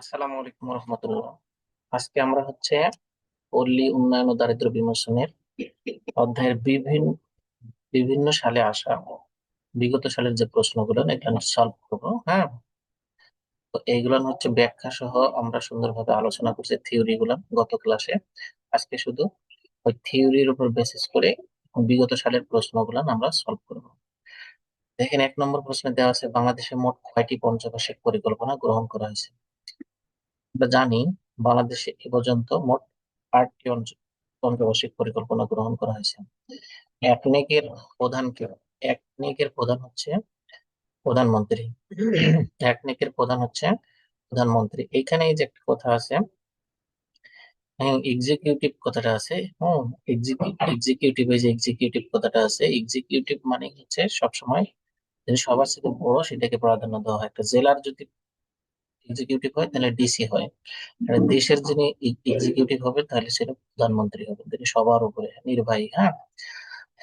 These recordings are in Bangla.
আসসালামু আলাইকুম রহমতুল্লাহ। আজকে আমরা হচ্ছে পল্লী উন্নয়ন ও দারিদ্র বিমোচনের অধ্যায়ের বিভিন্ন বিভিন্ন সালে আসা বিগত সালের যে প্রশ্নগুলো, এগুলো সলভ করব হ্যাঁ? তো এইগুলো হচ্ছে ব্যাখ্যা সহ আমরা সুন্দরভাবে আলোচনা করছি থিওরি গুলো গত ক্লাসে আজকে শুধু ওই থিওরির উপর বেসিস করে বিগত সালের প্রশ্নগুলো আমরা সলভ করব। দেখেন, এক নম্বর প্রশ্নে দেওয়া আছে, বাংলাদেশে মোট কয়টি পঞ্চবার্ষিক পরিকল্পনা গ্রহণ করা হয়েছে? আমরা জানি বাংলাদেশে এ পর্যন্ত মোট আটটি পঞ্চবার্ষিক পরিকল্পনা গ্রহণ করা হয়েছে। একনেকের প্রধান কে একনেকের প্রধান হচ্ছে প্রধানমন্ত্রী। একনেকের প্রধান হচ্ছে প্রধানমন্ত্রী। এইখানে এই যে একটা কথা আছে এক্সিকিউটিভ কথাটা আছে, হম এক্সিকিউটিভ যে এক্সিকিউটিভ কথাটা আছে এক্সিকিউটিভ মানে হচ্ছে সবসময় সবার থেকে বড় সেটাকে প্রাধান্য দেওয়া হয়। একটা জেলার যদি এক্সিকিউটিভ হয় তাহলে ডিসি হয়। আর দেশের যিনি এক্সিকিউটিভ হবে তাহলে সেটা প্রধানমন্ত্রী হবে। তিনি সবার উপরে নির্বাহী হ্যাঁ?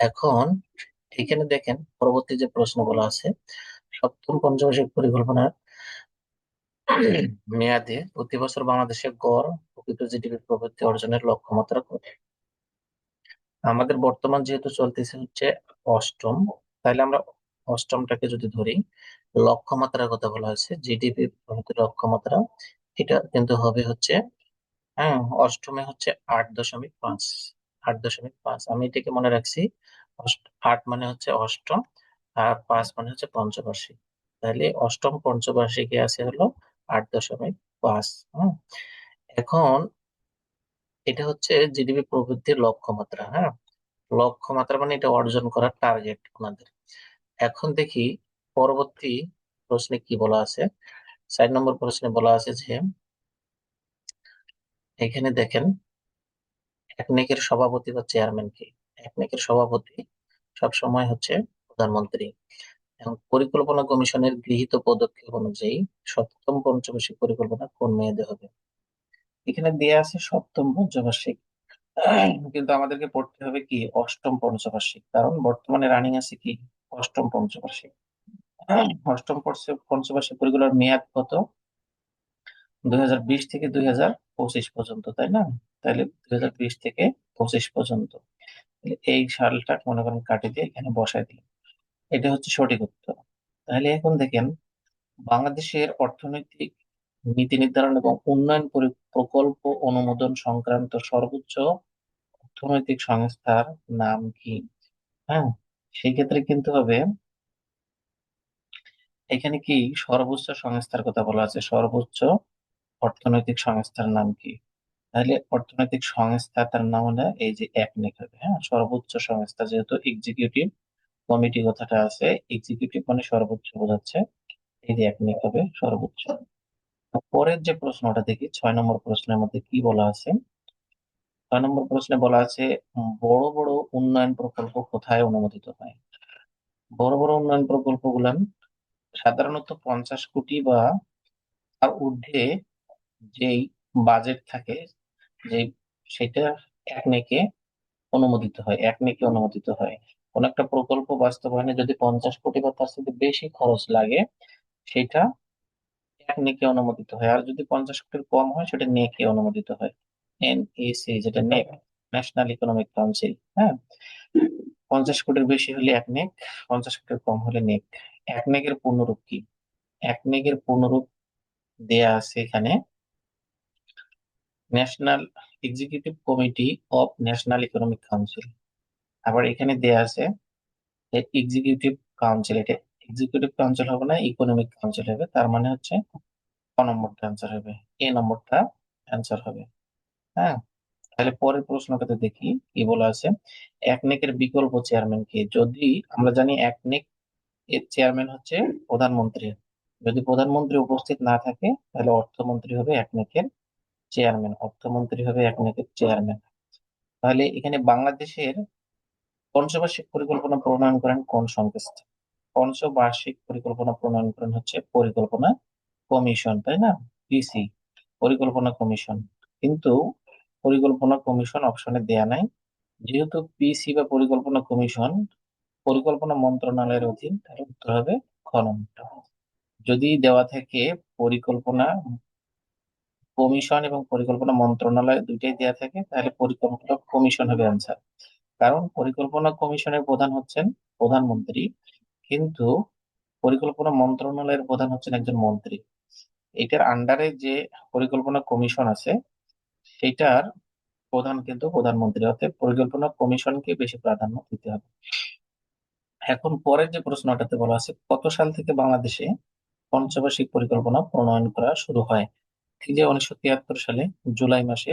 এখন এখানে দেখেন পরবর্তী যে প্রশ্নগুলো আছে সপ্তম পঞ্চবার্ষিক পরিকল্পনার মেয়াদে প্রতি বছর বাংলাদেশে গড় প্রকৃত জিডিপি প্রবৃদ্ধি অর্জনের লক্ষ্যমাত্রা কত? আমাদের বর্তমান যেহেতু চলতেছে হচ্ছে অষ্টম তাহলে আমরা অষ্টমটাকে যদি ধরি, লক্ষ্যমাত্রার কথা বলা হয়েছে জিডিপি লক্ষ্যমাত্রা, এটা কিন্তু হবে হচ্ছে হ্যাঁ অষ্টমে হচ্ছে আট দশমিক পাঁচ, আট দশমিক পাঁচ। আমি এটাকে মনে রাখছি আট মানে হচ্ছে অষ্টম, আর পাঁচ মানে হচ্ছে পঞ্চবার্ষিক। তাহলে অষ্টম পঞ্চবার্ষিকে আছে হলো আট দশমিক পাঁচ হ্যাঁ এখন এটা হচ্ছে জিডিপি প্রবৃদ্ধির লক্ষ্যমাত্রা হ্যাঁ। লক্ষ্যমাত্রা মানে এটা অর্জন করার টার্গেট ওনাদের। এখন দেখি পরবর্তী প্রশ্নে কি বলা আছে। চার নম্বর প্রশ্নে বলা আছে যে, এখানে দেখেন, একনেকের সভাপতি বা চেয়ারম্যান কি? একনেকের সভাপতি সবসময় হচ্ছে প্রধানমন্ত্রী। এবং পরিকল্পনা কমিশনের গৃহীত পদক্ষেপ অনুযায়ী সপ্তম পঞ্চবার্ষিক পরিকল্পনা কোন মেয়াদে হবে? এখানে দেয়া আছে সপ্তম পঞ্চবার্ষিক। কিন্তু আমাদেরকে পড়তে হবে কি অষ্টম পঞ্চবার্ষিক। কারণ বর্তমানে রানিং আছে কি? অষ্টম পঞ্চবার্ষিক। অষ্টম পঞ্চবার্ষিক পরিকল্পনার মেয়াদ কত? দুই হাজার বিশ থেকে দুই হাজার পঁচিশ পর্যন্ত, তাই না? তাহলে দুই হাজার বিশ থেকে পঁচিশ পর্যন্ত। এই সালটা মনে করেন কাটি দিয়ে এখানে বসাই দিলাম। এটা হচ্ছে সঠিক উত্তর। তাহলে এখন দেখেন, বাংলাদেশের অর্থনৈতিক নীতি নির্ধারণ এবং উন্নয়ন প্রকল্প অনুমোদন সংক্রান্ত সর্বোচ্চ অর্থনৈতিক সংস্থার নাম কি? হ্যাঁ সেই ক্ষেত্রে কিন্তু হবে, এখানে কি সর্বোচ্চ সংস্থার কথা বলা আছে? সর্বোচ্চ অর্থনৈতিক সংস্থার নাম কি? তাহলে অর্থনৈতিক সংস্থা তার নাম হলে এই যে একনেক হবে হ্যাঁ? সর্বোচ্চ সংস্থা যেহেতু এক্সিকিউটিভ কমিটি কথাটা আছে এক্সিকিউটিভ মানে সর্বোচ্চ বোঝাচ্ছে, এই যে একনেক হবে সর্বোচ্চ। পরের যে প্রশ্নটা দেখি, ছয় নম্বর প্রশ্নের মধ্যে কি বলা আছে? ছয় নম্বর প্রশ্নে বলা আছে বড় বড় উন্নয়ন প্রকল্প কোথায় অনুমোদিত হয়? বড় বড় উন্নয়ন প্রকল্প গুলান সাধারণত পঞ্চাশ কোটি বা তার ঊর্ধ্বে যেই বাজেট থাকে, যে সেটা এক নেকে অনুমোদিত হয়, এক নেকে অনুমোদিত হয়। কোন একটা প্রকল্প বাস্তবায়নে যদি পঞ্চাশ কোটি বা তার সাথে বেশি খরচ লাগে, সেটা নেকে অনুমোদিত হয়। আর যদি পঞ্চাশ কোটির কম হয়, সেটা নেকে অনুমোদিত হয়। এনএসি যেটা নেক ন্যাশনাল ইকোনমিক কাউন্সিল হ্যাঁ? পঞ্চাশ কোটির বেশি হলে এক নেক, পঞ্চাশ কোটির কম হলে নেক। এক নেকের পূর্ণরূপ কি? এক নেকের পূর্ণরূপ দেয়া আছে এখানে national executive committee of national economic council আবার এখানে দেয়া আছে এক্সিকিউটিভ কাউন্সিল এটা এক্সিকিউটিভ কাউন্সিল হবে না ইকোনমিক কাউন্সিল হবে, তার মানে হচ্ছে ক নম্বরটা অ্যান্সার হবে এ নম্বরটা অ্যান্সার হবে। হ্যাঁ? তাহলে পরের প্রশ্নটাতে দেখি, কি বলা আছে? একনেকের বিকল্প চেয়ারম্যান কে? যদি আমরা জানি একনেক এর চেয়ারম্যান হচ্ছে প্রধানমন্ত্রী। যদি প্রধানমন্ত্রী উপস্থিত না থাকে, তাহলে অর্থমন্ত্রী হবে একনেকের চেয়ারম্যান। অর্থমন্ত্রী হবে একনেকের চেয়ারম্যান। তাহলে এখানে বাংলাদেশের পঞ্চবার্ষিক পরিকল্পনা প্রণয়ন করেন কোন সংস্থা? পঞ্চবার্ষিক পরিকল্পনা প্রণয়ন করেন হচ্ছে পরিকল্পনা কমিশন, তাই না? পিসি, পরিকল্পনা কমিশন। কিন্তু পরিকল্পনা কমিশন অপশনে দেয়া নাই। যেহেতু পিসি বা পরিকল্পনা কমিশন, পরিকল্পনা মন্ত্রণালয়ের অধীন তাহলে উত্তর হবে খ নম্বরটা যদি দেওয়া থাকে পরিকল্পনা কমিশন এবং পরিকল্পনা মন্ত্রণালয় দুইটাই দেওয়া থাকে, তাহলে পরিকল্পনা কমিশন হবে অ্যান্সার কারণ পরিকল্পনা কমিশনের প্রধান হচ্ছেন প্রধানমন্ত্রী, কিন্তু পরিকল্পনা মন্ত্রণালয়ের প্রধান হচ্ছেন একজন মন্ত্রী। এটার আন্ডারে যে পরিকল্পনা কমিশন আছে সেটার প্রধান কিন্তু প্রধানমন্ত্রী অর্থাৎ পরিকল্পনা কমিশনকে বেশি প্রাধান্য দিতে হবে। এখন পরের যে প্রশ্নটাতে বলা আছে, কত সাল থেকে বাংলাদেশে পঞ্চবার্ষিক পরিকল্পনা প্রণয়ন করা শুরু হয়? এই যে উনিশশো তিয়াত্তর সালে জুলাই মাসে,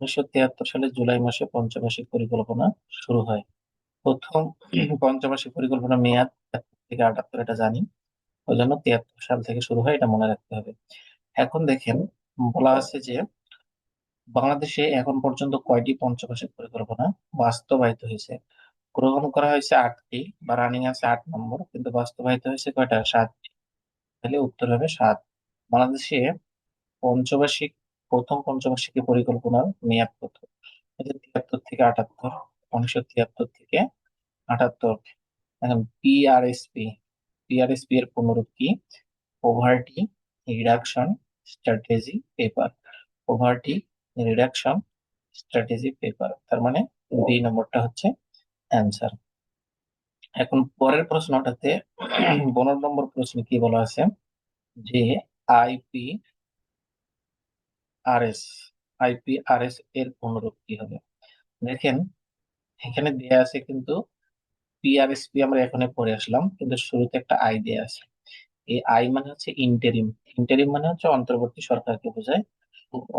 উনিশশো তিয়াত্তর সালে জুলাই মাসে পঞ্চবার্ষিক পরিকল্পনা শুরু হয়। প্রথম পঞ্চবার্ষিক পরিকল্পনা মেয়াদ থেকে আটাত্তর, এটা জানি। ওই জন্য তিয়াত্তর সাল থেকে শুরু হয়, এটা মনে রাখতে হবে। এখন দেখেন, বলা আছে যে বাংলাদেশে এখন পর্যন্ত কয়টি পঞ্চবার্ষিক পরিকল্পনা বাস্তবায়িত হয়েছে? গ্রহণ করা হয়েছে আটটি বা রানিং আছে আট নম্বর, কিন্তু বাস্তবায়িত হয়েছে কয়টা? সাতটি। তাহলে উত্তর হবে সাত। বাংলাদেশে পঞ্চবার্ষিক, প্রথম পঞ্চবার্ষিক পরিকল্পনার মেয়াদ কত? তিয়াত্তর থেকে আটাত্তর, উনিশশো তিয়াত্তর থেকে আটাত্তর। এখন পিআরএসপি পিআরএসপি এর পুনরূপ কি? Poverty reduction strategy paper poverty reduction strategy paper তার মানে দুই নম্বরটা হচ্ছে অ্যান্সার এখন পরের প্রশ্নটাতে পনেরো নম্বর প্রশ্ন কি বলা আছে? যে IP R S IP R S এর পুনরূপ কি হবে? দেখেন এখানে দেয়া আছে কিন্তু পিআরএসপি আমরা এখানে পড়ে আসলাম কিন্তু শুরুতে একটা আই দেয়া আছে। এই আই মানে হচ্ছে ইন্টারিম ইন্টারিম মানে হচ্ছে অন্তর্বর্তী সরকারকে বোঝায়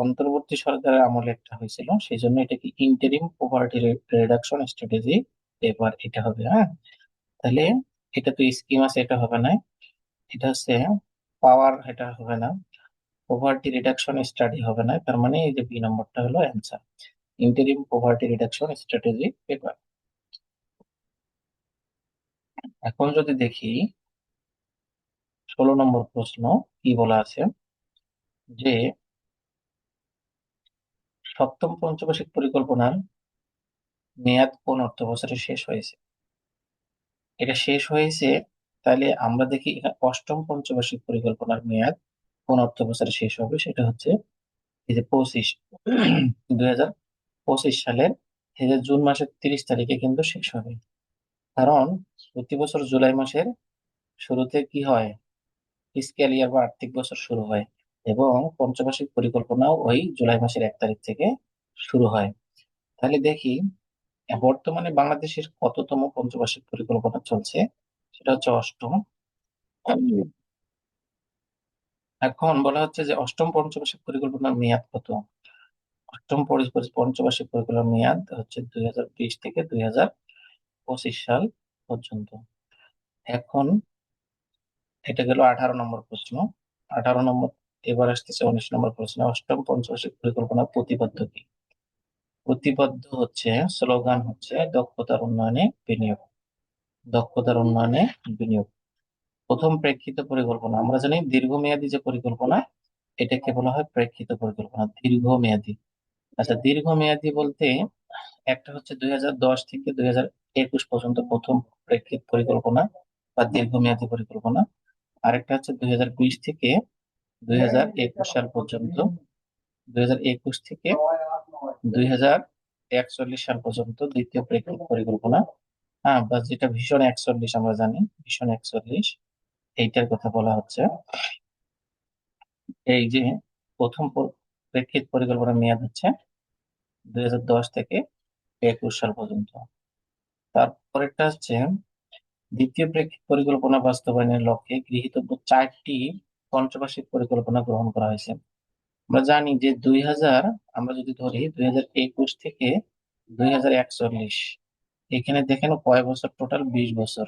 অন্তর্বর্তী সরকারের আমলে একটা হয়েছিল সেই জন্য এটা কি ইন্টারিম পভার্টি রিডাকশন স্ট্র্যাটেজি এবার এটা হবে হ্যাঁ? তাহলে এটা তো স্কিম আছে, এটা হবে না। এটা হচ্ছে পাওয়ার এটা হবে না। পভার্টি রিডাকশন স্টাডি হবে না, তার মানে এই যে বি নম্বরটা হলো answer interim poverty reduction strategy paper এখন যদি দেখি, ষোলো নম্বর প্রশ্ন কি বলা আছে? যে সপ্তম পঞ্চবার্ষিক পরিকল্পনার মেয়াদ কোন অর্থ বছরে শেষ হয়েছে? এটা শেষ হয়েছে, তাহলে আমরা দেখি অষ্টম পঞ্চবার্ষিক পরিকল্পনার মেয়াদ কোন অর্থ বছরে শেষ হবে, সেটা হচ্ছে এই যে পঁচিশ দুই হাজার পঁচিশ সালের জুন মাসের তিরিশ তারিখে কিন্তু শেষ হবে। কারণ প্রতি বছর জুলাই মাসের শুরুতে কি হয়? ফিসক্যাল ইয়ার বা আর্থিক বছর শুরু হয়। এবং পঞ্চবার্ষিক পরিকল্পনাও ওই জুলাই মাসের এক তারিখ থেকে শুরু হয়। তাহলে দেখি, বর্তমানে বাংলাদেশের কততম পঞ্চবার্ষিক পরিকল্পনা চলছে? সেটা হচ্ছে অষ্টম। এখন বলা হচ্ছে যে অষ্টম পঞ্চবার্ষিক পরিকল্পনার মেয়াদ কত? অষ্টম পঞ্চবার্ষিক পরিকল্পনার মেয়াদ হচ্ছে দুই হাজার বিশ থেকে দুই হাজার পঁচিশ সাল পর্যন্ত। এখন এটা গেল আঠারো নম্বর প্রশ্ন। আঠারো নম্বর এবার আসতেছে উনিশ নম্বর প্রশ্ন, অষ্টম পঞ্চবার্ষিক পরিকল্পনা প্রতিবদ্ধ কি? প্রতিবদ্ধ হচ্ছে, স্লোগান হচ্ছে দক্ষতার উন্নয়নে বিনিয়োগ। দক্ষতার উন্নয়নে বিনিয়োগ। প্রথম প্রেক্ষিত পরিকল্পনা, আমরা জানি দীর্ঘমেয়াদী যে পরিকল্পনা, এটাকে বলা হয় প্রেক্ষিত পরিকল্পনা, দীর্ঘমেয়াদী। আচ্ছা দীর্ঘমেয়াদী বলতে একটা হচ্ছে দুই হাজার দশ থেকে দুই হাজার একুশ পর্যন্ত প্রথম প্রেক্ষিত পরিকল্পনা বা দীর্ঘমেয়াদী পরিকল্পনা। আরেকটা হচ্ছে দুই হাজার কুড়ি থেকে দুই হাজার একুশ সাল পর্যন্ত, দুই হাজার একুশ থেকে দুই হাজার একচল্লিশ সাল পর্যন্ত দ্বিতীয় প্রেক্ষিত পরিকল্পনা। হ্যাঁ বা যেটা ভীষণ একচল্লিশ আমরা জানি, ভীষণ একচল্লিশ। এইটার কথা বলা হচ্ছে। এই যে প্রথম প্রেক্ষিত পরিকল্পনা মেয়াদ হচ্ছে দুই হাজার দশ থেকে একুশ সাল পর্যন্ত। তারপরেরটা হচ্ছে দ্বিতীয় প্রেক্ষিত পরিকল্পনা বাস্তবায়নের লক্ষ্যে গৃহীত চারটি পঞ্চবার্ষিক পরিকল্পনা গ্রহণ করা হয়েছে। আমরা জানি যে দুই হাজার, আমরা যদি ধরি দুই হাজার একুশ থেকে দুই হাজার একচল্লিশ, এখানে দেখেন কয় বছর? টোটাল বিশ বছর।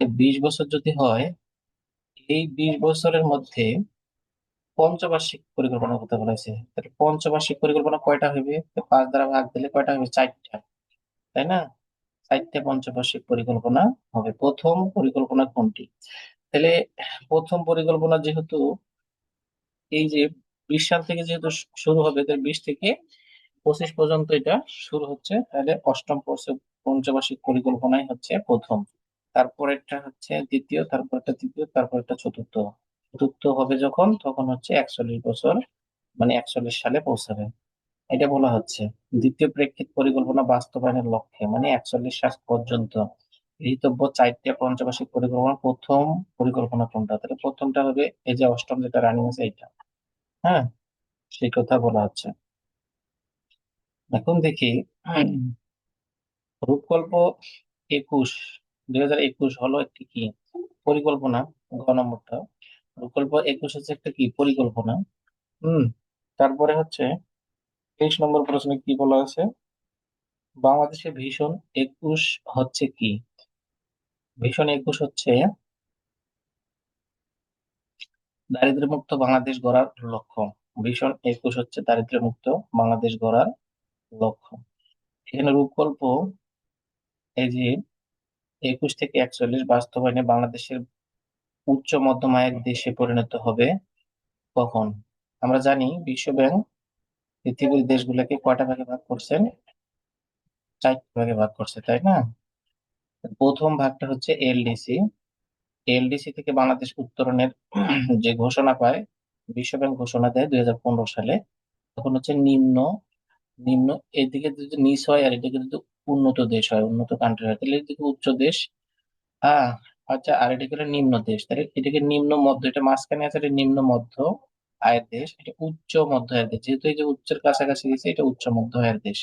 বিশ বছর যদি হয়, এই বিশ বছরের মধ্যে পঞ্চবার্ষিক পরিকল্পনা করতে বলেছে। তাহলে পঞ্চবার্ষিক পরিকল্পনা কয়টা হবে? পাঁচ দ্বারা ভাগ দিলে কয়টা হবে? চারটা। তাই না? চারটে পঞ্চবার্ষিক পরিকল্পনা হবে। প্রথম পরিকল্পনা কোনটি? তাহলে প্রথম পরিকল্পনা যেহেতু এই যে বিশ সাল থেকে যেহেতু শুরু হবে বিশ থেকে পঁচিশ পর্যন্ত এটা শুরু হচ্ছে, তাহলে অষ্টম পঞ্চবার্ষিক পরিকল্পনাই হচ্ছে প্রথম। তারপরেরটা হচ্ছে দ্বিতীয় তারপর তারপরটা তৃতীয় তারপরটা চতুর্থ। চতুর্থ হবে যখন, তখন হচ্ছে একচল্লিশ বছর মানে একচল্লিশ সালে পৌঁছাবে। এটা বলা হচ্ছে। দ্বিতীয় প্রেক্ষিত পরিকল্পনা বাস্তবায়নের লক্ষ্যে মানে একচল্লিশ সাল পর্যন্ত। গৃহীতব্য চারটে পঞ্চবার্ষিক পরিকল্পনা প্রথম পরিকল্পনা কোনটা? তাহলে প্রথমটা হবে এই যে অষ্টম যেটা রানিং আছে এইটা। হ্যাঁ? সেই কথা বলা হচ্ছে। এখন দেখি। রূপকল্প একুশ, দুই হাজার একুশ হলো একটি কি? পরিকল্পনা, গ নম্বরটা। প্রকল্প একুশ হচ্ছে একটা কি? পরিকল্পনা। হুম, তারপরে হচ্ছে তেইশ নম্বর প্রশ্নে কি বলা আছে বাংলাদেশে ভীষণ একুশ হচ্ছে কি? ভীষণ একুশ হচ্ছে দারিদ্র্য মুক্ত বাংলাদেশ গড়ার লক্ষ্য। ভীষণ একুশ হচ্ছে দারিদ্র্য মুক্ত বাংলাদেশ গড়ার লক্ষ্য। এখানে রূপকল্প এই যে একুশ থেকে একচল্লিশ বাস্তবায়নে বাংলাদেশের উচ্চ মধ্যম আয়ের দেশে পরিণত হবে কখন? আমরা জানি বিশ্ব ব্যাংক পৃথিবীর দেশগুলোকে কয়টা ভাগে ভাগ করছেন চারটি ভাগে ভাগ করছে, তাই না? প্রথম ভাগটা হচ্ছে এলডিসি। এলডিসি থেকে বাংলাদেশ উত্তরণের যে ঘোষণা পায় বিশ্ব ব্যাংক ঘোষণা দেয় দুই হাজার পনেরো সালে, তখন হচ্ছে নিম্ন নিম্ন, এদিকে যদি নিচ হয় আর এদিকে যদি উন্নত দেশ হয়, উন্নত কান্ট্রি হয়, তাহলে এদিকে উচ্চ দেশ। হ্যাঁ আচ্ছা আর এদিকে নিম্ন দেশ? তাহলে এদিকে নিম্ন মধ্য, এটা মাঝখানে আছে, এটা নিম্ন মধ্য আয়ের দেশ, এটা উচ্চ মধ্য আয়ের দেশ। যেহেতু এই যে উচ্চের কাছাকাছি গেছে এটা উচ্চ মধ্য আয়ের দেশ।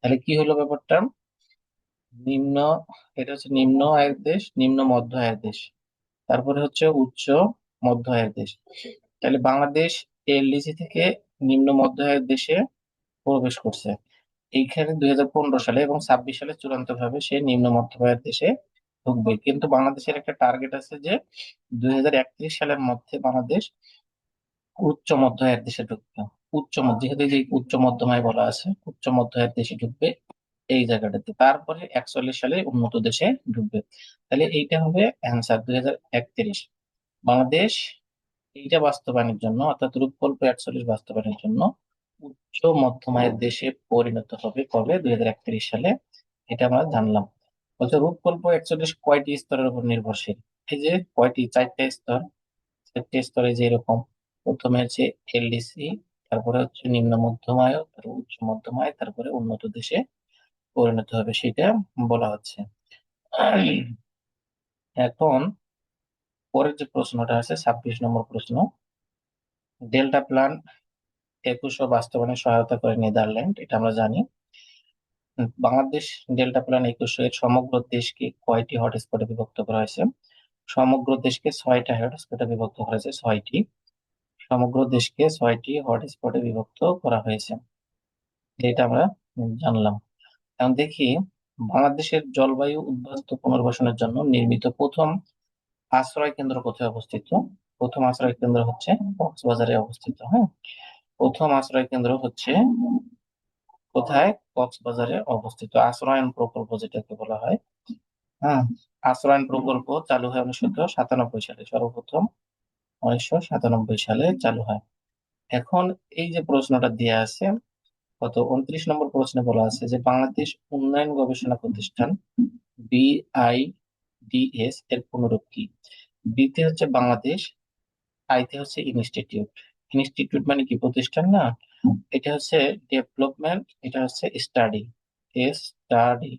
তাহলে কি হলো ব্যাপারটা? নিম্ন, এটা হচ্ছে নিম্ন আয়ের দেশ, নিম্ন মধ্য আয়ের দেশ। তারপরে হচ্ছে উচ্চ মধ্য আয়ের দেশ। তাহলে বাংলাদেশ এলডিসি থেকে নিম্ন মধ্য আয়ের দেশে প্রবেশ করছে। এইখানে দুই হাজার পনেরো সালে এবং ছাব্বিশ সালে চূড়ান্ত ভাবে সে নিম্ন মধ্য আয়ের দেশে ঢুকবে। কিন্তু বাংলাদেশের একটা টার্গেট আছে যে দুই হাজার একত্রিশ সালের মধ্যে বাংলাদেশ উচ্চ মধ্য আয়ের দেশে ঢুকবে। উচ্চ যেহেতু যে উচ্চ মধ্যমায় বলা আছে, উচ্চ মধ্য আয়ের দেশে ঢুকবে। এই জায়গাটাতে। তারপরে একচল্লিশ সালে উন্নত দেশে ঢুকবে। তাহলে এইটা হবে অ্যান্সার দুই বাংলাদেশ এইটা বাস্তবায়নের জন্য, অর্থাৎ রূপকল্প একচল্লিশ বাস্তবায়নের জন্য উচ্চ মধ্যম আয়ের দেশে পরিণত হবে কবে? দুই হাজার একত্রিশ সালে। এটা আমরা জানলাম। বলছে রূপকল্প একচল্লিশ কয়টি স্তরের উপর নির্ভরশীল? এই যে কয়টি? চারটা স্তর। চারটে স্তরে যে এরকম। প্রথমে হচ্ছে এলডিসি, তারপরে হচ্ছে নিম্ন মধ্যম আয় তারপর উচ্চ মধ্যম আয় তারপরে উন্নত দেশে পরিণত হবে, সেটা বলা হচ্ছে। এখন পরের যে প্রশ্নটা আছে, ছাব্বিশ নম্বর প্রশ্ন। ডেল্টা প্ল্যান একুশো বাস্তবায়নে সহায়তা করে নেদারল্যান্ড, এটা আমরা জানি। বাংলাদেশ ডেল্টা প্ল্যান একুশ এর সমগ্র দেশকে কয়টি হটস্পটে বিভক্ত করা হয়েছে? সমগ্র দেশকে ছয়টা হটস্পটে বিভক্ত করা হয়েছে, ছয়টি। সমগ্র দেশকে ছয়টি হটস্পটে বিভক্ত করা হয়েছে। এটা আমরা জানলাম। এখন দেখি বাংলাদেশের জলবায়ু উদ্বাস্ত পুনর্বাসনের জন্য নির্মিত প্রথম আশ্রয় কেন্দ্র কোথায় অবস্থিত? প্রথম আশ্রয় কেন্দ্র হচ্ছে কক্সবাজারে অবস্থিত হ্যাঁ? প্রথম আশ্রয় কেন্দ্র হচ্ছে কোথায়? কক্সবাজারে অবস্থিত। আশ্রয়ন প্রকল্প যেটাকে বলা হয় হ্যাঁ? আশ্রয়ন প্রকল্প চালু হয় উনিশশো সাতানব্বই সালে, সর্বপ্রথম উনিশশো সাতানব্বই সালে চালু হয়। এখন এই যে প্রশ্নটা দেওয়া আছে কত উনত্রিশ নম্বর প্রশ্নে বলা আছে যে বাংলাদেশ উন্নয়ন গবেষণা প্রতিষ্ঠান বিআইডিএস এর পুনরূপ কি? বিতে হচ্ছে বাংলাদেশ, আইতে হচ্ছে ইনস্টিটিউট। ইনস্টিটিউট মানে কি প্রতিষ্ঠান না? এটা হচ্ছে ডেভেলপমেন্ট, এটা হচ্ছে স্টাডি। স্টাডি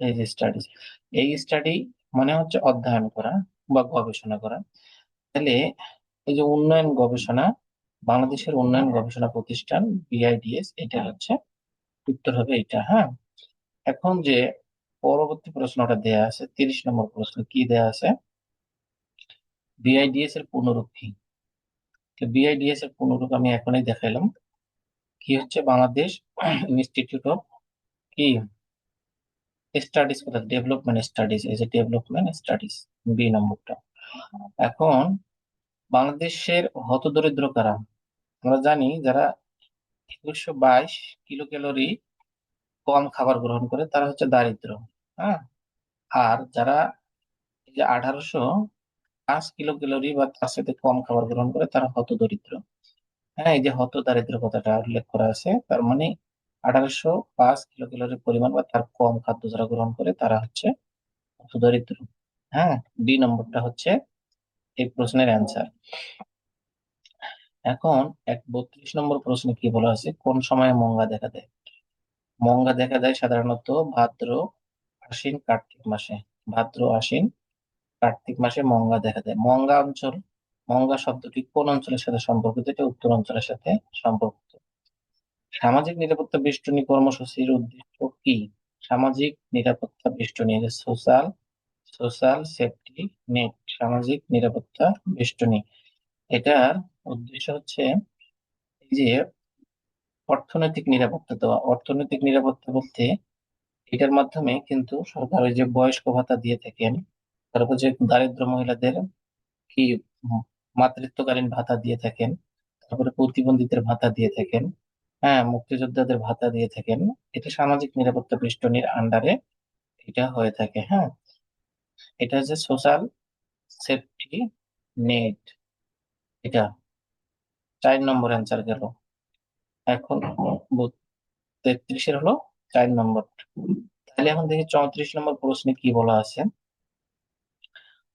এই যে স্টাডি। এই স্টাডি মানে হচ্ছে অধ্যয়ন করা বা গবেষণা করা। তাহলে এই যে উন্নয়ন গবেষণা বাংলাদেশের উন্নয়ন গবেষণা প্রতিষ্ঠান বিআইডিএস এটা হচ্ছে উত্তর হবে এটা হ্যাঁ? এখন যে পরবর্তী প্রশ্নটা দেয়া আছে, তিরিশ নম্বর প্রশ্ন কি দেয়া আছে? বিআইডিএস এর পুনরূপ কি? বিআইডিএস এর পুনরূপ আমি এখনই দেখাইলাম। কি হচ্ছে? বাংলাদেশ ইনস্টিটিউট অফ কি? স্টাডিজ কোথায়? ডেভেলপমেন্ট স্টাডিজ এই যে ডেভেলপমেন্ট স্টাডিজ বি নম্বরটা। এখন বাংলাদেশের হতদরিদ্র কারা? আমরা জানি যারা একুশশো বাইশ কিলো ক্যালোরি কম খাবার গ্রহণ করে, তারা হচ্ছে দারিদ্র হ্যাঁ? আর যারা এই যে আঠারোশো পাঁচ কিলো ক্যালোরি বা তার সাথে কম খাবার গ্রহণ করে, তারা হত দরিদ্র হ্যাঁ? এই যে হত দারিদ্র কথাটা উল্লেখ করা আছে, তার মানে আঠারোশো পাঁচ কিলো ক্যালোরির পরিমাণ বা তার কম খাদ্য যারা গ্রহণ করে, তারা হচ্ছে হত দরিদ্র হ্যাঁ? দুই নম্বরটা হচ্ছে এই প্রশ্নের অ্যান্সার এখন এক বত্রিশ নম্বর প্রশ্নে কি বলা আছে কোন সময়ে মঙ্গা দেখা দেয়? মঙ্গা দেখা দেয় সাধারণত ভাদ্র, আশ্বিন, কার্তিক মাসে। ভাদ্র, আশ্বিন, কার্তিক মাসে মঙ্গা দেখা দেয়। মঙ্গা অঞ্চল, মঙ্গা শব্দটি কোন অঞ্চলের সাথে সম্পর্কিত? এটা উত্তর অঞ্চলের সাথে সম্পর্কিত। সামাজিক নিরাপত্তা বেষ্টনী কর্মসূচির উদ্দেশ্য কি? সামাজিক নিরাপত্তা বেষ্টনী সোশ্যাল সোশ্যাল সেফটি নেট সামাজিক নিরাপত্তা বেষ্টনী। এটার উদ্দেশ্য হচ্ছে এই যে অর্থনৈতিক নিরাপত্তা দেওয়া। অর্থনৈতিক নিরাপত্তা বলতে এটার মাধ্যমে কিন্তু সরকার যে বয়স্ক ভাতা দিয়ে থাকেন, তারপর যে দারিদ্র মহিলাদের কি মাতৃত্বকালীন ভাতা দিয়ে থাকেন, তারপরে প্রতিবন্ধীদের ভাতা দিয়ে থাকেন হ্যাঁ মুক্তিযোদ্ধাদের ভাতা দিয়ে থাকেন, এটা সামাজিক নিরাপত্তা বেষ্টনীর আন্ডারে এটা হয়ে থাকে হ্যাঁ। এটা হচ্ছে সোশ্যাল সেফটি নেট এটা চার নম্বর অ্যান্সার গেল। এখন তেত্রিশের হলো চার নম্বর। তাহলে এখন দেখি চৌত্রিশ নম্বর প্রশ্নে কি বলা আছে?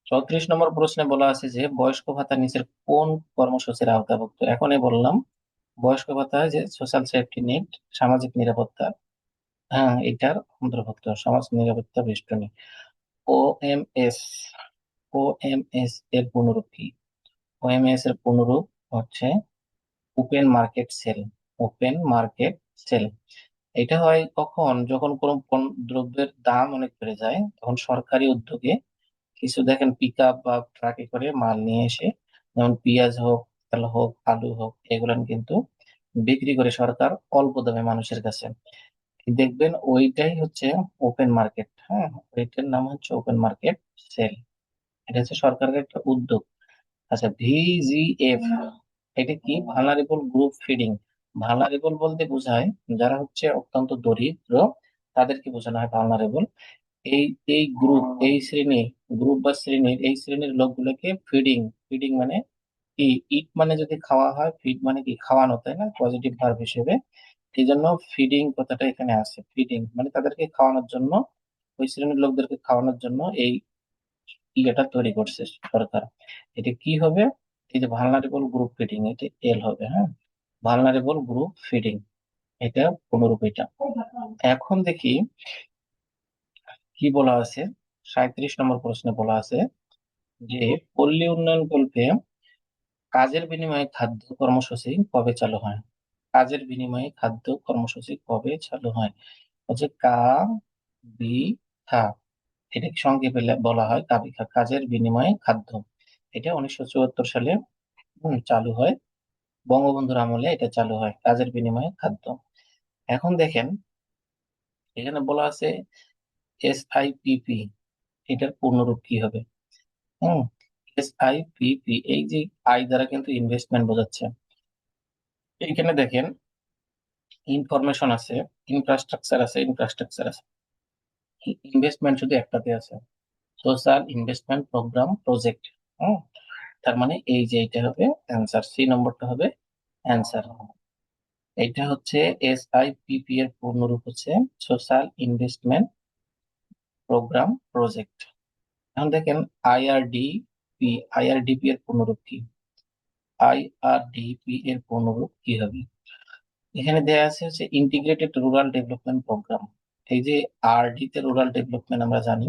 চৌত্রিশ নম্বর প্রশ্নে বলা আছে যে, বয়স্ক ভাতা নিচের কোন কর্মসূচির আওতাভুক্ত? এখনই বললাম, বয়স্ক ভাতা যে সোশ্যাল সেফটি নেট সামাজিক নিরাপত্তা হ্যাঁ এটার অন্তর্ভুক্ত। সমাজ নিরাপত্তা বেষ্টনী O M S O M S এর পুনরূপ কি ও এম এস এর পুনরূপ হচ্ছে open market sale open market sale এটা হয় কখন? যখন কোনো দ্রব্যের দাম অনেক বেড়ে যায়, তখন সরকারি উদ্যোগে কিছু দেখেন পিক আপ বা ট্রাকে করে মাল নিয়ে এসে, যেমন পেঁয়াজ হোক তেল হোক, আলু হোক, এগুলো কিন্তু বিক্রি করে সরকার অল্প দামে মানুষের কাছে। দেখবেন ওইটাই হচ্ছে ওপেন মার্কেট হ্যাঁ? ওইটার নাম হচ্ছে ওপেন মার্কেট সেল এটা হচ্ছে সরকারের একটা উদ্যোগ। আচ্ছা ভিজিএফ এটা কি? ভালনারেবল গ্রুপ ফিডিং ভালনারেবল বলতে বোঝায় যারা হচ্ছে অত্যন্ত দরিদ্র, তাদেরকে বোঝানো হয় ভালনারেবল এই এই গ্রুপ এই শ্রেণি গ্রুপ বা শ্রেণির, এই শ্রেণির লোকগুলোকে ফিডিং ফিডিং মানে কি? ইট মানে যদি খাওয়া হয় ফিড মানে কি? খাওয়ানো, তাই না? পজিটিভ ভার্ব হিসেবে। এই জন্য ফিডিং কথাটা এখানে আছে। ফিডিং মানে তাদেরকে খাওয়ানোর জন্য, ওই শ্রেণির লোকদেরকে খাওয়ানোর জন্য এই ইয়েটা তৈরি করছে সরকার। এটা কি হবে? এই যে ভালনারেবল গ্রুপ ফিডিং এটা এল হবে হ্যাঁ? ভালনারেবল গ্রুপ ফিডিং এটা পুনরূপ এটা। এখন দেখি কি বলা আছে? সাঁত্রিশ নম্বর প্রশ্নে বলা আছে যে, পল্লী উন্নয়ন গল্পে কাজের বিনিময়ে খাদ্য কর্মসূচি কবে চালু হয়? কাজের বিনিময়ে খাদ্য কর্মসূচি কবে চালু হয়? হচ্ছে কা, বি খা এটাকে সংক্ষেপে বলা হয় কাবিখা কাজের বিনিময়ে খাদ্য। এটা উনিশশো চুয়াত্তর সালে চালু হয়। বঙ্গবন্ধুর আমলে এটা চালু হয়, কাজের বিনিময়ে খাদ্য। এখন দেখেন, এখানে বলা আছে এস আই পি পি এটার পূর্ণরূপ কি হবে? Hmm S I P P এই যে আই দ্বারা কিন্তু ইনভেস্টমেন্ট বোঝাচ্ছে। এইখানে দেখেন ইনফরমেশন আছে ইনফ্রাস্ট্রাকচার আছে ইনফ্রাস্ট্রাকচার আছে। ইনভেস্টমেন্ট শুধু একটাতে আছে। সোশ্যাল ইনভেস্টমেন্ট প্রোগ্রাম প্রজেক্ট হুম? তার মানে এই যে এটা হবে অ্যান্সার সি নম্বরটা হবে অ্যান্সার এটা হচ্ছে এস আই পি পি এর পূর্ণরূপ হচ্ছে সোশ্যাল ইনভেস্টমেন্ট প্রোগ্রাম প্রজেক্ট এখন দেখেন আইআরডিপি আইআরডিপি এর পূর্ণরূপ কি? আইআরডিপি এর পূর্ণরূপ কি হবে? এখানে দেয়া আছে হচ্ছে ইন্টিগ্রেটেড রুরাল ডেভেলপমেন্ট প্রোগ্রাম এই যে আরডি তে রুরাল ডেভেলপমেন্ট আমরা জানি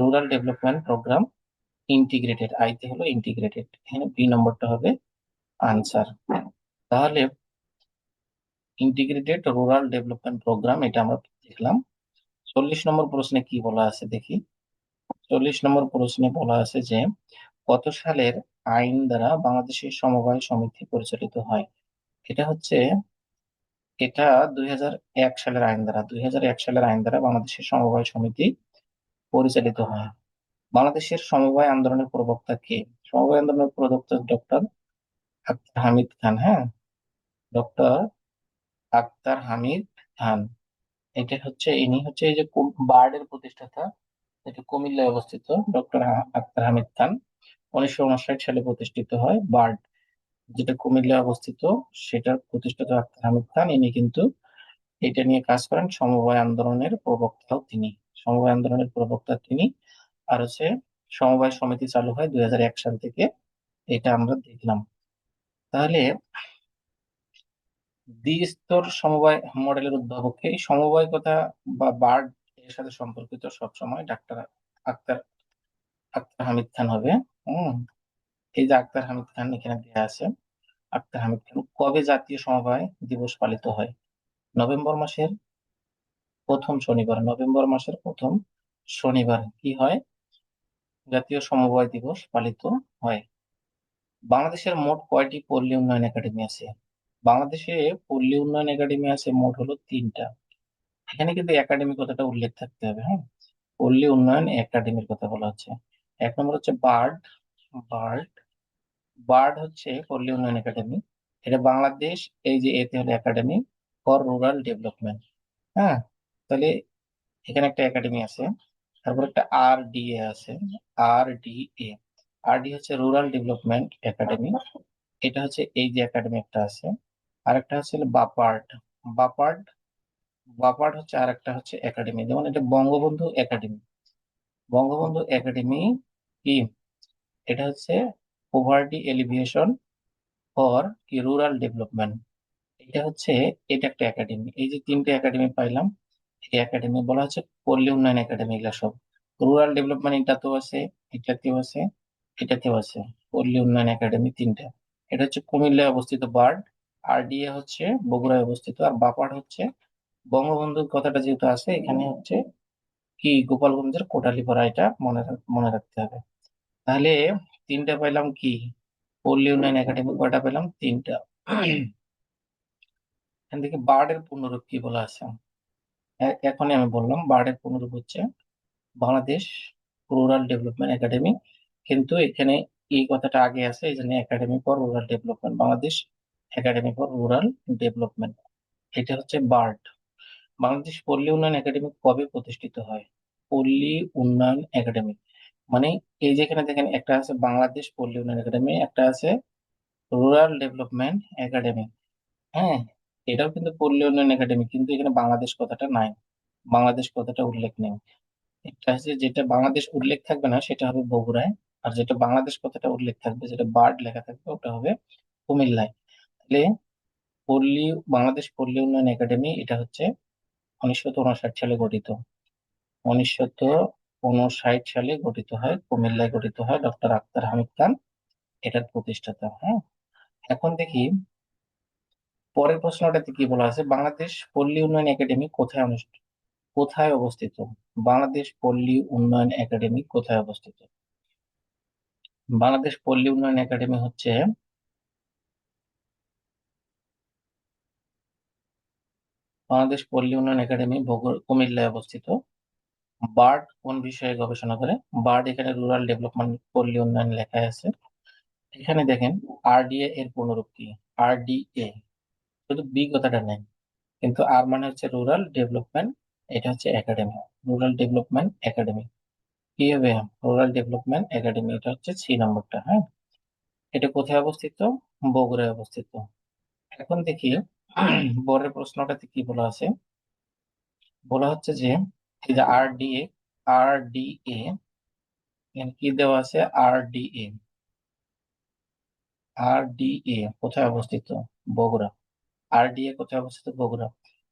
রুরাল ডেভেলপমেন্ট প্রোগ্রাম ইন্টিগ্রেটেড আইতে হলো ইন্টিগ্রেটেড এখানে বি নম্বরটা হবে আনসার তাহলে ইন্টিগ্রেটেড রুরাল ডেভেলপমেন্ট প্রোগ্রাম এটা আমরা দেখলাম। চল্লিশ নম্বর প্রশ্নে কি বলা আছে দেখি? চল্লিশ নম্বর প্রশ্নে বলা আছে যে, কত সালের আইন দ্বারা বাংলাদেশের সমবায় সমিতি পরিচালিত হয়? এটা হচ্ছে এটা দুই হাজার এক সালের আইন দ্বারা, দুই হাজার এক সালের আইন দ্বারা বাংলাদেশের সমবায় সমিতি পরিচালিত হয়। বাংলাদেশের সমবায় আন্দোলনের প্রবক্তা কে? সমবায় আন্দোলনের প্রবক্তা ডক্টর আক্তার হামিদ খান হ্যাঁ? ডক্টর আক্তার হামিদ খান। এটা হচ্ছে, ইনি হচ্ছে এই যে বার্ডের প্রতিষ্ঠাতা, এটা কুমিল্লায় অবস্থিত, ডক্টর আক্তার হামিদ খান। উনিশশো উনষাট সালে প্রতিষ্ঠিত হয় বার্ড। যেটা কুমিল্লায় অবস্থিত সেটার প্রতিষ্ঠাতা আক্তার হামিদ খান। ইনি কিন্তু এটা নিয়ে কাজ করেন সমবায় আন্দোলনের প্রবক্তাও তিনি। সমবায় আন্দোলনের প্রবক্তা তিনি। আর হচ্ছে সমবায় সমিতি চালু হয় দুই হাজার এক সাল থেকে। এটা আমরা দেখলাম। তাহলে দ্বিস্তর সমবায় মডেলের উদ্ভাবককে এই সমবায় কথা বা বার্ড এর সাথে সম্পর্কিত সবসময় ডাক্তার আক্তার আক্তার হামিদ খান হবে। হম। এই যে আক্তার হামিদ খান এখানে দেওয়া আছে। আক্তার হামিদ খান, কবে জাতীয় সমবায় দিবস পালিত হয়? নভেম্বর মাসের প্রথম শনিবার, নভেম্বর মাসের প্রথম শনিবার কি হয়? জাতীয় সমবায় দিবস পালিত হয়। বাংলাদেশের মোট কয়টি পল্লী উন্নয়ন একাডেমি আছে? বাংলাদেশে পল্লী উন্নয়ন একাডেমি আছে মোট হলো তিনটা। এখানে কিন্তু একাডেমি কথাটা উল্লেখ থাকতে হবে হ্যাঁ? পল্লী উন্নয়ন একাডেমির কথা বলা হচ্ছে। এক নম্বর হচ্ছে বার্ড বার্ড বার্ড হচ্ছে পল্লী উন্নয়ন একাডেমি। এটা বাংলাদেশ, এই যে এতে হলো একাডেমি ফর রুরাল ডেভেলপমেন্ট। হ্যাঁ তাহলে এখানে একটা একাডেমি আছে, তারপর একটা আর ডি এ আছে R D A R D হচ্ছে রুরাল ডেভেলপমেন্ট একাডেমি। এটা হচ্ছে এই যে একাডেমি একটা আছে। আর একটা হচ্ছে বাপার্ড। বাপার্ড বাপার্ড হচ্ছে আর একটা হচ্ছে একাডেমি। যেমন এটা বঙ্গবন্ধু একাডেমি। বঙ্গবন্ধু একাডেমি কি? এটা হচ্ছে পোভার্টি এলিভিয়েশন ফর কি রুরাল ডেভেলপমেন্ট এটা হচ্ছে, এটা একটা একাডেমি এই যে তিনটে একাডেমি পাইলাম, এই একাডেমি বলা হচ্ছে পল্লী উন্নয়ন একাডেমি এগুলা সব। রুরাল ডেভেলপমেন্ট এটাতেও আছে এটাতেও আছে এটাতেও আছে। পল্লী উন্নয়ন একাডেমি তিনটা। এটা হচ্ছে কুমিল্লায় অবস্থিত বার্ড আর ডিএ হচ্ছে বগুড়ায় অবস্থিত, আর বাপার হচ্ছে বঙ্গবন্ধুর কথাটা যেহেতু আছে, এখানে হচ্ছে কি, গোপালগঞ্জের কোটালীপাড়া, এটা মনে মনে রাখতে হবে। তাহলে তিনটা পেলাম কি? পল্লী উন্নয়ন একাডেমি কয়টা পেলাম তিনটা। এখান থেকে বার্ডের পূর্ণরূপ কি বলা আছে? এখনই আমি বললাম, বার্ডের পূর্ণরূপ হচ্ছে বাংলাদেশ রুরাল ডেভেলপমেন্ট একাডেমি কিন্তু এখানে এই কথাটা আগে আছে, এই জন্য academy for rural development Bangladesh academy for rural development এটা হচ্ছে বার্ড। বাংলাদেশ পল্লী উন্নয়ন একাডেমি কবে প্রতিষ্ঠিত হয়? পল্লী উন্নয়ন একাডেমি মানে এই যেখানে দেখেন, একটা আছে বাংলাদেশ পল্লী উন্নয়ন একাডেমি, একটা আছে রুরাল ডেভেলপমেন্ট একাডেমি। হ্যাঁ এটাও কিন্তু পল্লী উন্নয়ন একাডেমি, কিন্তু এখানে বাংলাদেশ কথাটা নাই, বাংলাদেশ কথাটা উল্লেখ নেই। একটা আছে যেটা বাংলাদেশ উল্লেখ থাকবে না, সেটা হবে বগুড়ায়, আর যেটা বাংলাদেশ কথাটা উল্লেখ থাকবে, যেটা বার্ড লেখা থাকবে, ওটা হবে কুমিল্লায়। তাহলে পল্লী, বাংলাদেশ পল্লী উন্নয়ন একাডেমি, এটা হচ্ছে উনিশশো উনষাট সালে গঠিত। উনিশশো উনষাট সালে গঠিত হয়, কুমিল্লায় গঠিত হয় ডক্টর আক্তার হামিদ খান। এটার প্রতিষ্ঠাতা হ্যাঁ? এখন দেখি, পরের প্রশ্নটাতে কি বলা আছে? বাংলাদেশ পল্লী উন্নয়ন একাডেমি কোথায় অনুষ্ঠিত, কোথায় অবস্থিত? বাংলাদেশ পল্লী উন্নয়ন একাডেমি কোথায় অবস্থিত? বাংলাদেশ পল্লী উন্নয়ন একাডেমি হচ্ছে বাংলাদেশ পল্লী উন্নয়ন একাডেমি কুমিল্লায় অবস্থিত। বার্ড কোন বিষয়ে গবেষণা করে? বার্ড এখানে রুরাল ডেভেলপমেন্ট পল্লী উন্নয়ন লেখা আছে। এখানে দেখেন, আরডিএ এর পূর্ণরূপ কি? আরডিএ। শুধু বি কথাটা নেই, কিন্তু আর মানে হচ্ছে রুরাল ডেভেলপমেন্ট, এটা হচ্ছে একাডেমি। Rural development academy. কি হবে রুরাল ডেভেলপমেন্ট একাডেমি, এটা হচ্ছে সি নম্বরটা হ্যাঁ? এটা কোথায় অবস্থিত? বগুড়ায় অবস্থিত। এখন দেখি পরের প্রশ্নটাতে কি বলা আছে? বলা হচ্ছে যে এই যে আর ডি এ আর ডি এ কি দেওয়া আছে? R D A R D এ কোথায় অবস্থিত? বগুড়া। আর ডি এ কোথায় অবস্থিত? বগুড়া।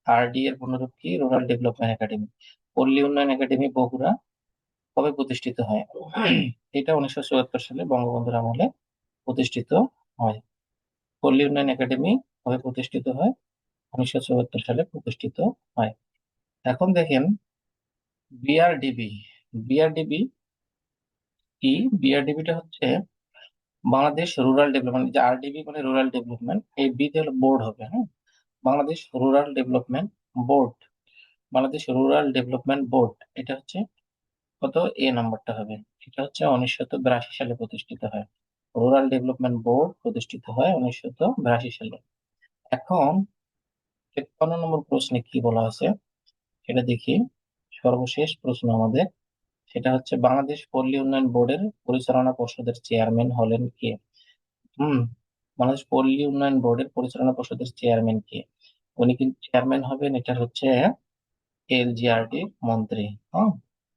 আর ডি এর পুনরূপ কি? রুরাল ডেভেলপমেন্ট একাডেমি পল্লী উন্নয়ন একাডেমি বগুড়া কবে প্রতিষ্ঠিত হয়? এটা উনিশশো চুয়াত্তর সালে বঙ্গবন্ধুর আমলে প্রতিষ্ঠিত হয়। পল্লী উন্নয়ন একাডেমি কবে প্রতিষ্ঠিত হয়? উনিশশো চুয়াত্তর সালে প্রতিষ্ঠিত হয়। এখন দেখেন বিআরডিবি বিআরডিবি কি? বিআরডিবিটা হচ্ছে বাংলাদেশ রুরাল ডেভেলপমেন্ট যে আরডিবি মানে রুরাল ডেভেলপমেন্ট এই বি তে হলো বোর্ড হবে হ্যাঁ? Bangladesh rural development board Bangladesh rural development board এটা হচ্ছে কত? এ নাম্বারটা হবে। এটা হচ্ছে উনিশশো বিরাশি সালে প্রতিষ্ঠিত হয়। রুরাল ডেভেলপমেন্ট বোর্ড প্রতিষ্ঠিত হয় উনিশশো বিরাশি সালে। এখন তেপ্পান্ন নম্বর প্রশ্নে কি বলা আছে? এটা দেখি। সর্বশেষ প্রশ্ন আমাদের। সেটা হচ্ছে, বাংলাদেশ পল্লী উন্নয়ন বোর্ডের পরিচালনা পর্ষদের চেয়ারম্যান হলেন কে? হুম, বাংলাদেশ পল্লী উন্নয়ন বোর্ডের পরিচালনা পর্ষদের চেয়ারম্যান কে? উনি কিন্তু চেয়ারম্যান হবেন এটা হচ্ছে এলজিআরডি মন্ত্রী। হ্যাঁ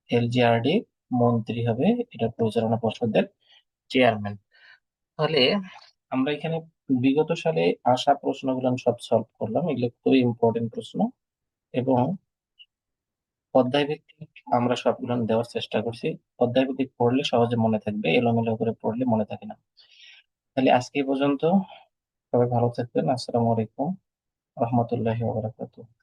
এলজিআরডি মন্ত্রী হবে এটা পরিচালনা পর্ষদের চেয়ারম্যান। তাহলে আমরা এখানে বিগত সালে আসা প্রশ্নগুলো সব সলভ করলাম, এগুলো খুবই ইম্পর্টেন্ট প্রশ্ন। এবং অধ্যায় ভিত্তিক আমরা সবগুলো দেওয়ার চেষ্টা করছি। পদ্মায় ভিত্তিক পড়লে সহজে মনে থাকবে, এলোমেলো করে পড়লে মনে থাকে না। তাহলে আজকে পর্যন্ত। সবাই ভালো থাকবেন। আসসালামু আলাইকুম। রহমতুল্লাহি ওয়া বারাকাতুহু।